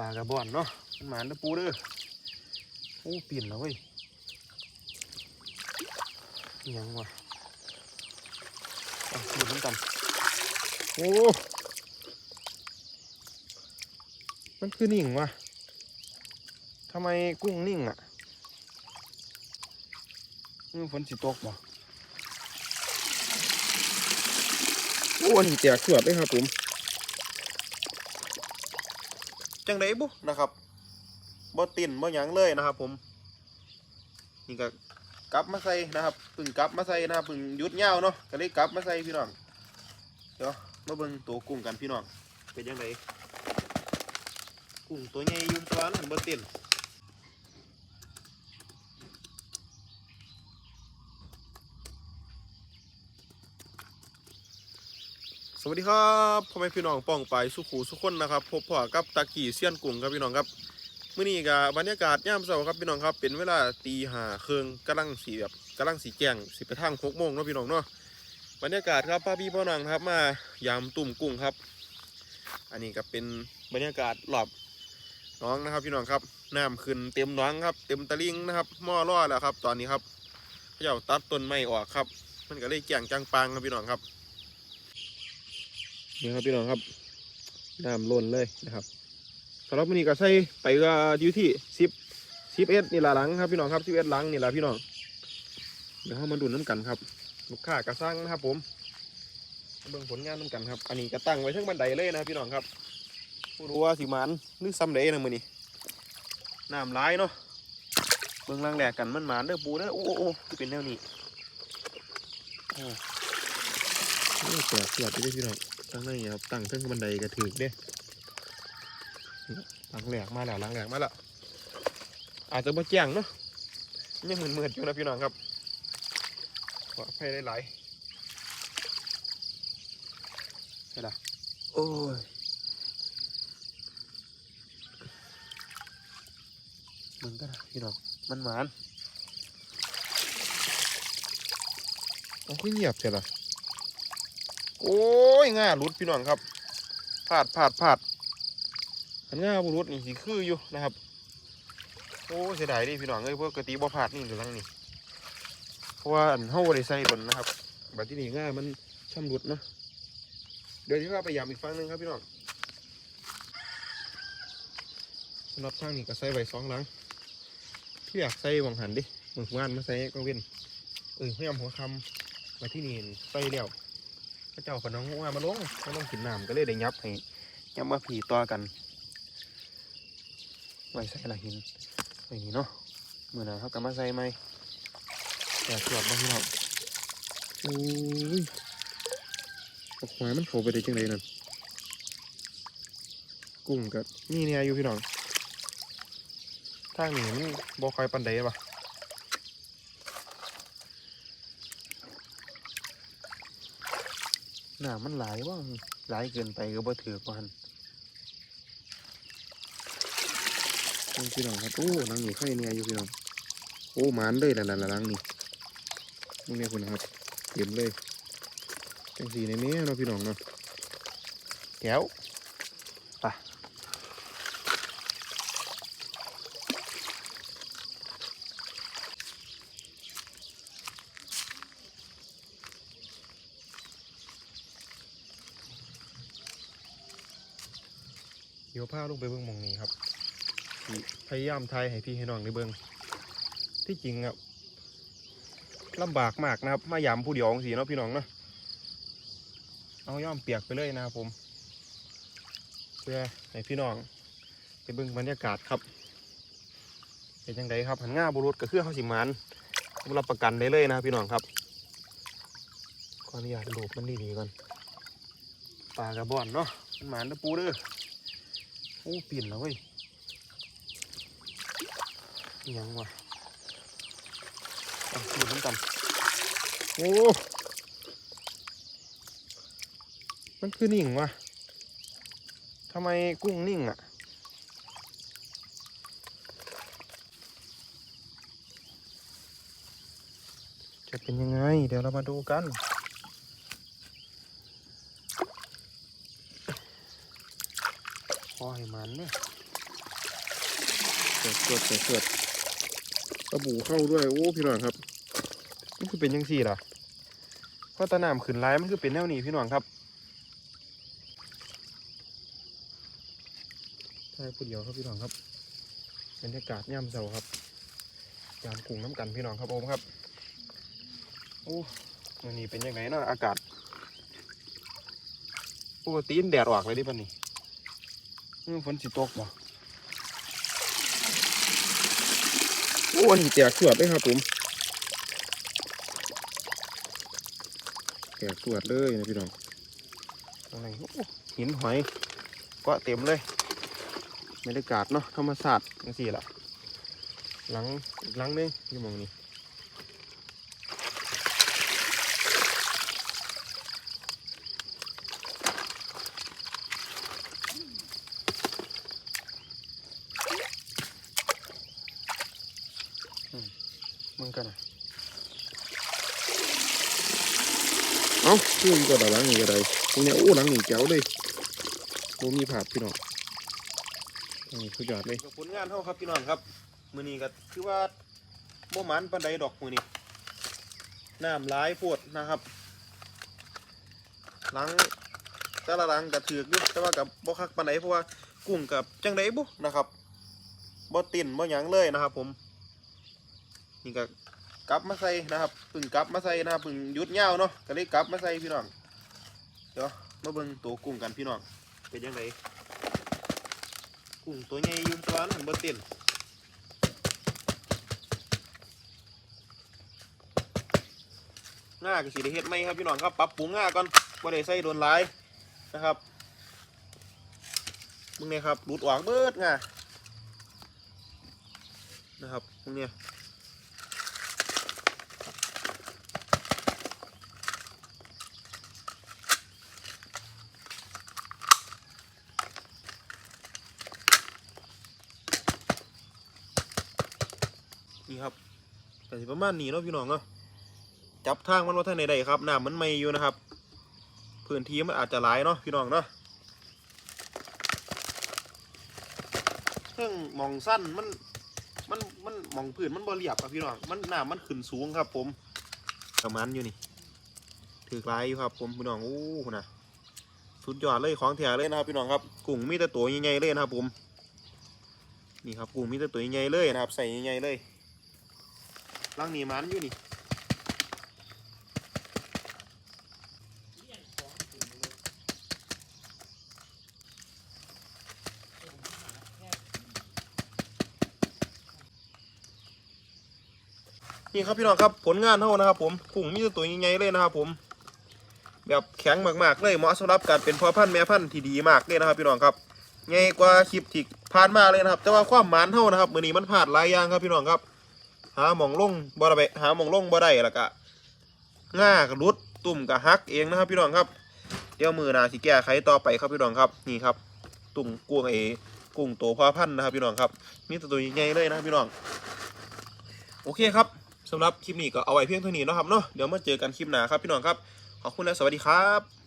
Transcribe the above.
ลากระบอนเนาะมันหมานนะปูเด้อโอ้เปลี่ยนแล้วเว้ยยังวะอะดูน้ำกันโอ้มันคือนิ่งวะทำไมกุ้งนิ่งอะนี่ฝนสิตกบ่โอ้อันนี้แจกสวดเลยครับผม จังไดบุนะครับบ่ติ่นบ่หยังเลยนะครับ ผม นี่ก็กลับมาใส่นะครับปึ่งกลับมาใส่นะครับปึ่งยุดยาเนาะก็เลยกลับมาใส่พี่น้องเดี๋ยวมาเบิ่งตัวกุ้งกันพี่น้องเป็นยังไงกุ้งตัวใหญ่ยุ่ตัวนั้นบ่ติ่น สวัสดีครับพ่อแม่พี่น้องป้องไปสุขูสุขคนนะครับพบพ่อกับตากี่เซียนกุ้งครับพี่น้องครับมื้อนี้กับบรรยากาศยามเช้าครับพี่น้องครับ เป็นเวลาตีห้าครึ่งกำลังสีแบบกำลังสีแจงสิไปทางหกโมงเนาะพี่น้องเนาะบรรยากาศครับพ่อพี่พ่อน้องครับมายามตุ่มกุ้งครับ อันนี้ก็เป็นบรรยากาศหลอบน้องนะครับพี่น้องครับน้ำขึ้นเต็มน้องครับ เต็มตะลิงนะครับหม้อล่อแล้วครับ ตอนนี้ครับเขาจ้าตัดต้นไม้ออกครับ มันก็เลยแจงจังปังครับพี่น้องครับ นี่ครับพี่น้องครับน้ำล้นเลยนะครับสำหรับวันนี้ก็ใส่ไปก็อยู่ที่สิบสิบเอ็ดนี่ละหลังครับพี่น้องครับสิบเอ็ดหลังนี่ละพี่น้องเดี๋ยวเรามาดูน้ำกันครับ ลูกค้ากระซังนะครับผมเบิ่งผลงานน้ำกันครับ อันนี้ก็ตั้งไว้ทั้งบันไดเลยนะพี่น้องครับผู้รู้ว่าสิหมันหรือซ้ำเดนะมือนี้น้ำร้ายเนาะเบิ่งล่างแหลกกันมันหมานเด้อปูเด้อโอ้โอ้ที่เป็นแนวนี้โอ้โอ้แปลกเสียดเลยพี่น้อง ตั้งนี่ครับตั้งเทิงบันไดก็ถือเด้หลังแหลกมาแล้วหลังแหลกมาแล้วอาจจะมาแจ้งเนาะยังเหมือนเหมือนอยู่นะพี่น้องครับขออภัยหลายๆใช่ละโอ้ยมึงก็นะพี่น้องมันหมานโอ้ยเงียบเสียละ โอ้ยง่าหลุดพี่น้องครับพลาดพลาดพลาดอันง่าบุรุษนี่สิคืออยู่นะครับ โอ้เสียดายดิพี่น้องเอ้ยปกติบ่พลาดนี่เดี๋ยวลังนี่เพราะว่าอันเฮาได้ใส่บนนะครับบัดที่นี่ง่ามันช่ำหลุดเนาะเดี๋ยวที่ว่าไปยามอีกฝั่งหนึ่งครับพี่น้องสำหรับทางนี้ก็ใส่ไว้สองหลังที่อยากใส่หวังหันดิหวังงานมาใส่ก็เว้นเออพยายามหัวคำมาที่นี่ใส่แล้ว เจ้ากับน้องว่ามาลงมาลงกินน้ำก็เลยได้ยับให้ยับมาผีต่อกันไว้ใส่ละหินไว้นี่เนาะเมื่อหนาเขากลับมาใส่ไหมแต่สวดมาพี่น้องโอ้ยเอาควายมันโผล่ไปได้จังไดนั่นกุ้งกับนี่เนี่ยอยู่พี่น้องทางนี้บ่คอยปันใดปะ หนามันหลายว่าหลายเกินไปก็บ่ถือกวันนี่พี่น้องครับโอ้นังนี่ไข่เนี่ยอยู่พี่น้องโอ้หมานเลยละละละหลังนี่มึงเนี่ยคุณครับเต็มเลยจังสีในนี้เนาะพี่น้องเนาะแก้ว เดี๋ยวพาลงไปเบิ่งหมองนี้ครับสิพยายามทายให้พี่ให้น้องได้เบิ่งที่จริงครับลำบากมากนะครับ มายามผู้เดียวของสีเนาะพี่น้องเนาะเอาย่อมเปียกไปเลยนะครับผม เพื่อให้พี่น้องไปเบิ่งบรรยากาศครับเป็นยังไงครับหันง่าบุรุษกับเครื่องเขาสิหมันผมรับประกันได้เลยนะครับพี่น้องครับขออนุญาตลูบมันดีๆก่อนปลากระบอนเนาะมันหมานนะปูเด้อ โอ้เปลี่ยนแล้วเว้ยยังวะเอาดูน้ำกันโอ้ มันคือนิ่งวะทำไมกุ้งนิ่งอะ จะเป็นยังไง เดี๋ยวเรามาดูกัน อให้มันเนี่ยเกิดเกิดเกิดเกิดสบู่เข้าด้วย โอ้ พี่น้องครับ มันคือเป็นยังสี่ล่ะเพราะตะนามขืนร้ายมันคือเป็นแนวนี้พี่น้องครับใช่ผู้เดียวครับพี่น้องครับบรรยากาศย่ำเสาครับยามกรุงน้ำกันพี่น้องครับผมครับ โอ้วันนี้เป็นยังไงเนาะอากาศปกติมันแดดออกเลยดิปันนี้ อืมฝนสิตกบ่โอ้อันนี้แตกสวดเลยครับผมแตกสวดเลยนะพี่น้องอะไรหินหอยก็เต็มเลยบรรยากาศเนาะธรรมศาสตร์จังสี่ละหลังหลังนึงอยู่มองนี้ กันนะเอ้าคืออีกตัวหลังนี่ก็ได้ตรงเนี้ยโอ้หลังนี่แก้วเลยโบมีผาดพี่น้องนี่สุดยอดเลยผลงานเท่าครับพี่น้องครับ มือนี้ก็คือว่าโมมันปันไดดอกมือนี้น้ำร้ายปวดนะครับหลังแต่ละหลังกับถือกอยู่แต่ว่ากับบ่คักปันไดเพราะว่ากุ้งกับจังไดบุนะครับบ่ติ่นบ่หยังเลยนะครับผม นี่ก็กลับมาใส่นะครับเพึ่งกลับมาใส่นะครับเพึ่งยุดเงาวเนาะก็เลยกลับมาใส่พี่น้องเดี๋ยวมาเบิ่งตัวกุ้งกันพี่น้องเป็นยังไงกุ้งตัวใหญ่ยุ่ตัวนั้นบนเต้นง่าก็สีได้เฮ็ดไหมครับพี่น้องครับปรับปรุงง่าก่อนบ่ได้ใส่โดนหลายนะครับมึงเนี่ยครับรูดออกเบิดง่านะครับพวกเนี้ย ครับแต่สิประมาณนี้เนาะพี่น้องเนาะจับทางมันว่าท่านใดๆครับน้ำมันไม่อยู่นะครับพื้นที่มันอาจจะหลายเนาะพี่น้องเนาะเครื่องมองสั้นมันมันมันมองพื้นมันบ่เรียบครับพี่น้องมันน้ำมันขึ้นสูงครับ ผมประมาณอยู่นี่ถือกลายอยู่ครับ ผมพี่น้องโอ้โหนะสุดยอดเลยของแถเลยนะครับพี่น้องครับกุ้งมีแต่ตัวใหญ่ๆเลยนะครับผมนี่ครับกุ้งมีแต่ตัวใหญ่ๆเลยนะครับใส่ใหญ่ๆเลย ลังหนีมันอยู่นี่นี่ครับพี่น้องครับผลงานเท่านะครับ ผมกุ้งมีตัวใหญ่ๆเลยนะครับ ผม แบบแข็งมากๆเลยเหมาะสำหรับการเป็นพ่อพันธุ์แม่พันธุ์ที่ดีมากเลยนะครับ พี่น้องครับใหญ่กว่าคลิปที่ผ่านมาเลยนะครับ แต่ว่าความหมานเท่านะครับมือนี้มันผ่านหลายอย่างครับพี่น้องครับ หาหมองลงบ่ได้หาหมองลงบ่ได้แล้วก็ง่ากรุดตุ่มกะฮักเองนะครับพี่น้องครับ เดี๋ยวมือหนาสิแก้ไขต่อไปครับพี่น้องครับนี่ครับ ตุ่มกุ้งเอกุ้งโตพ่อพันนะครับพี่น้องครับมีต่ตัวใหญ่เลยนะครับพี่น้อง โอเคครับสำหรับคลิปนี้ก็เอาไว้เพียงเท่านี้นะครับเนาะเดี๋ยวมาเจอกันคลิปหน้าครับพี่น้องครับ ขอบคุณและสวัสดีครับ